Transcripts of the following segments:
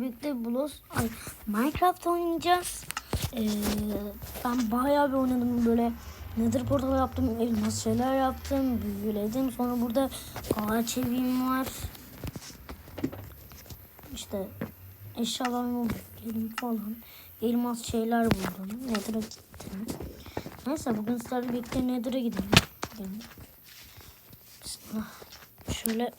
Birlikte Blos, ay, Minecraft oynayacağız. Ee, ben bayağı bir oynadım böyle Nether portal yaptım, elmas şeyler yaptım, büyüledim. Sonra burada ağaç evim var. İşte eşyalarımı büyüledim falan. Elmas şeyler buldum. Nether'a gittim. Neyse bugün sizlerle birlikte Nether'a gidelim. Şöyle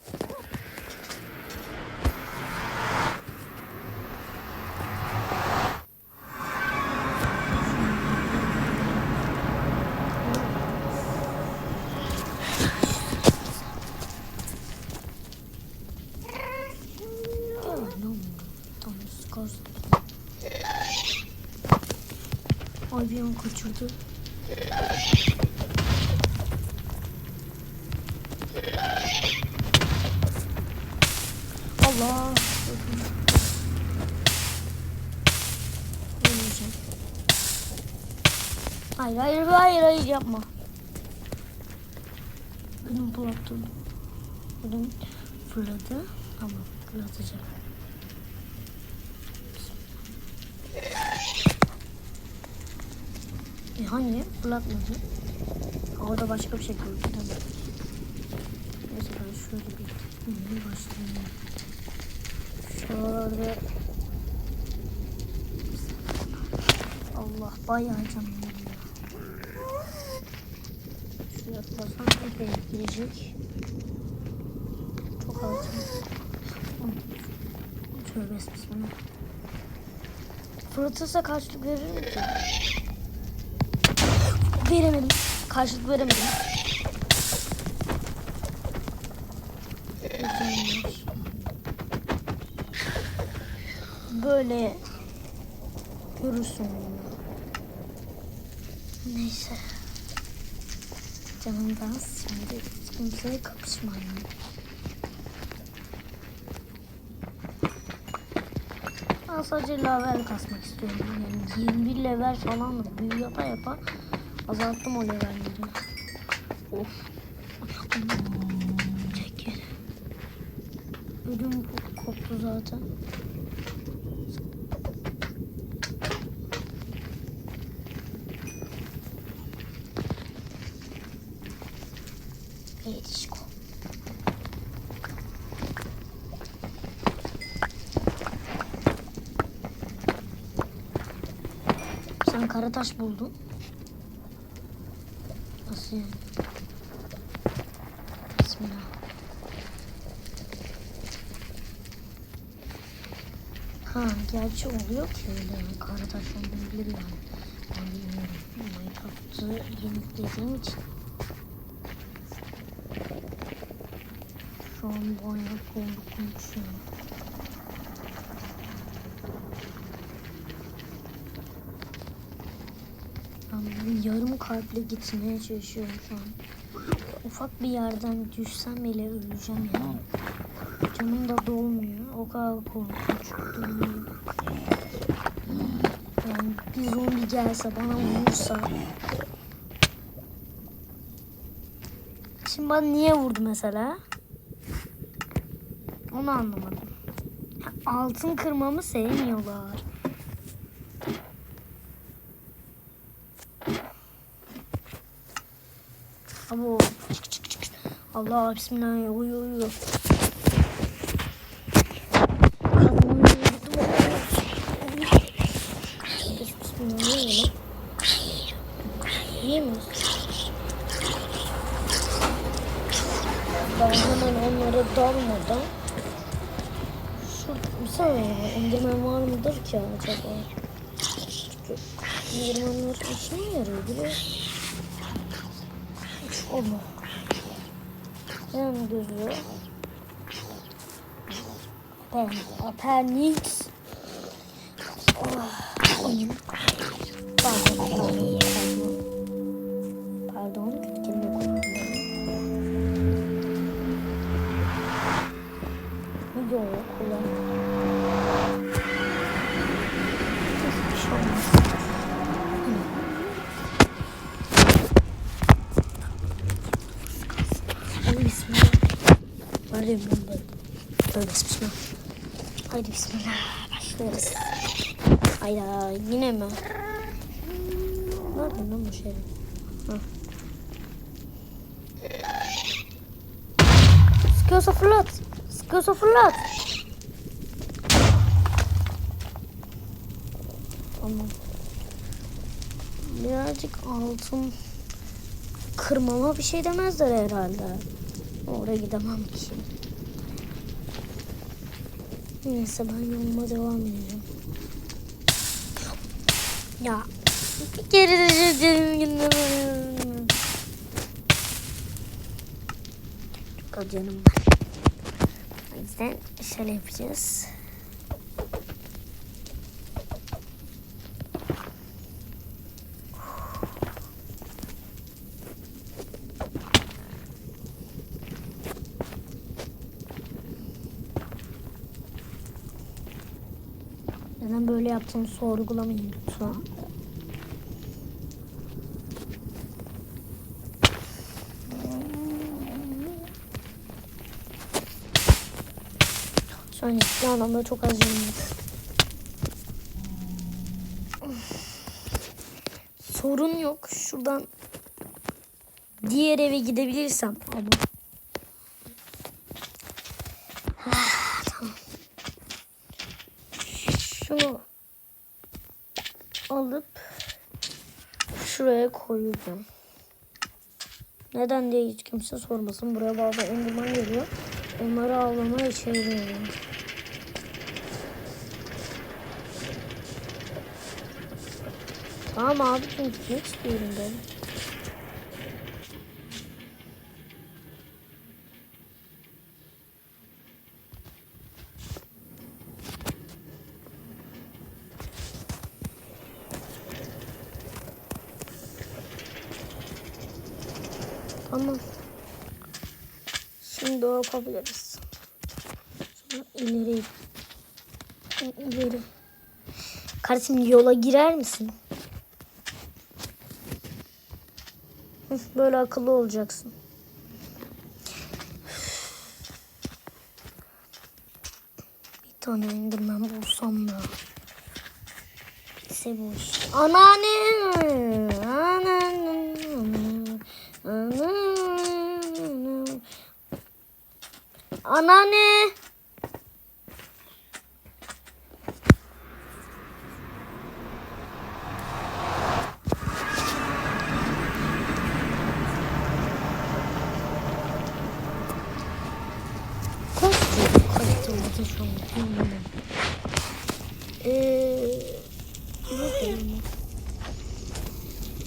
Skor. Ay bir an kaçırdı. Allah. Ölmeyeceğim. Hayır hayır hayır hayır yapma. Benim bulattım. Benim fırladı. Tamam fırlatacak. E hani fırlatmadı. Orada başka bir şey gördüm. Tamam. Neyse ben şöyle bir gitmeye başlayayım. Şöyle Allah bayağı canım yanıyor. Şuraya atlasam epey girecek. Çok alacağım. Tövbe bismillah. Fırlatırsa karşılık verir mi ki? Veremedim. Karşılık veremedim. Böyle görürsün. Neyse. Canımdan şimdi kimseye kapışmayın. Ben sadece level kasmak istiyorum. Yani 21 level falan büyü yapa yapa azalttım o levelleri. Of. Çekil. Ödüm ko- koptu zaten. Erişko. Sen kara taş buldun. Yani? Bismillah. Ha gerçi oluyor ki öyle. Kara taş olmayabilir yani. Ben bilmiyorum. Minecraft'ı yenilediğim için. Şu an bayağı korkunç yani. Yarım kalple gitmeye çalışıyorum şu an. Ufak bir yerden düşsem bile öleceğim yani. Canım da dolmuyor. O kadar korkunç. Yani bir zombi gelse bana vursa. Şimdi bana niye vurdu mesela? Onu anlamadım. Altın kırmamı sevmiyorlar. Abo çık çık çık. Allah bismillah uyu uyu. Ben hemen onlara dalmadan Şurada bir saniye endirmen var mıdır ki acaba? Çünkü endirmenler işine yarıyor biliyor Allah. Yan gözü. Ben Apernix. Oh, oyun. Pardon, ya bunları. Tövbe bismillah. Haydi bismillah. başlarız. Hayda yine mi? Nerede lan bu şey? Hah. Sıkıyorsa fırlat. Sıkıyorsa fırlat. Tamam. Birazcık altın kırmama bir şey demezler herhalde. Oraya gidemem ki. Neyse ben yoluma devam edeceğim. Ya bir kere de canım Çok az canım var. O yüzden şöyle yapacağız. Neden böyle yaptığımı sorgulamayın lütfen. Şu an ciddi anlamda çok az canım var. Sorun yok. Şuradan diğer eve gidebilirsem ama. Şuraya koyacağım. Neden diye hiç kimse sormasın. Buraya bazı enderman geliyor. Onları avlamaya çeviriyorum. Tamam abi çünkü istiyorum ben. Tamam. Şimdi o yapabiliriz. Sonra ileri. İleri. Kardeşim yola girer misin? Böyle akıllı olacaksın. Bir tane indirmem bulsam da. Bitse bu iş. Anneanne. Anneanne. Anneanne. Anneanne. Kaç çocuk kaçtırmadı şu an bilmiyorum. Eee... Neredeyim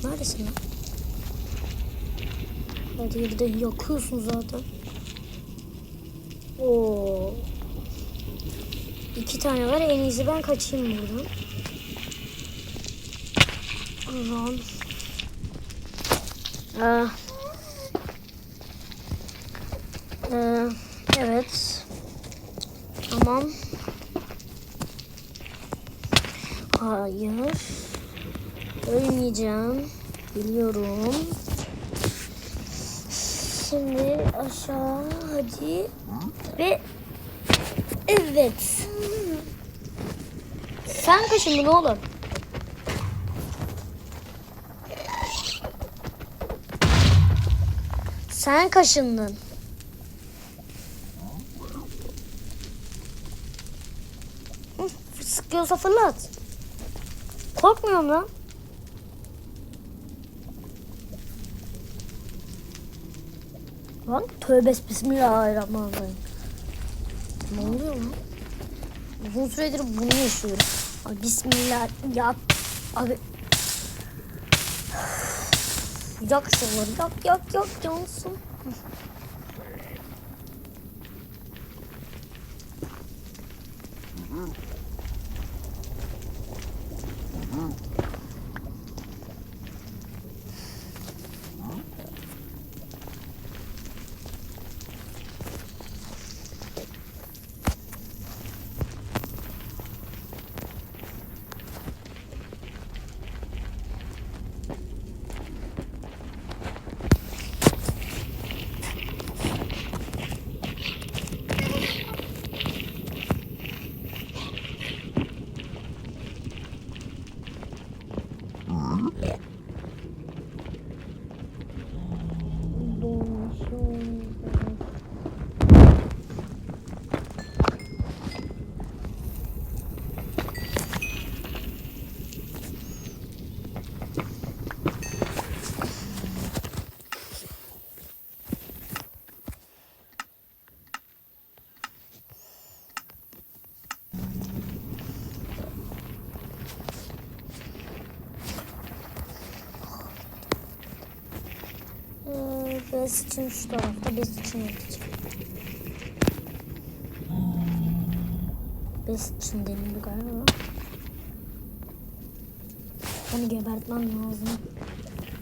ben? Neredesin lan? Hadi bir de yakıyorsun zaten. Oo. İki tane var. En iyisi ben kaçayım buradan. Ah. Ee, evet. Tamam. Hayır. Ölmeyeceğim. Biliyorum. Şimdi aşağı hadi. Ve evet. Sen kaşındın oğlum. Sen kaşındın. Sıkıyorsa fırlat. Korkmuyorum lan. Lan tövbe bismillahirrahmanirrahim. Ne oluyor lan? Uzun süredir bunu yaşıyorum. Abi bismillah ya abi. Yak şunları yak yak yak yansın. Bes için şu tarafta, bes için yatacak. Bes için denildi galiba. Onu gebertmem lazım.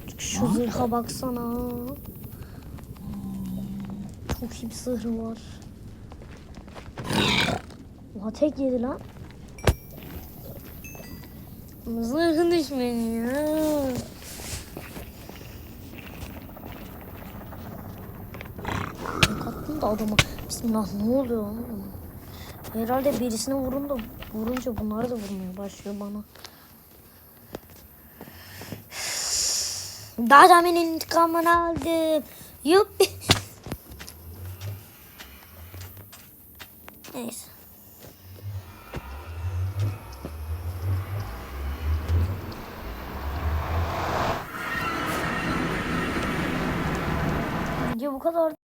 Çünkü şu zırha baksana. Çok iyi bir zırhı var. Oha tek yedi lan. Zırhı düşmedi ya. Tek attım da adama. Bismillah ne oluyor? Herhalde birisine vurun da vurunca bunlar da vurmaya başlıyor bana. Daha demin intikamını aldım. Yuppi. Neyse. Video bu kadar.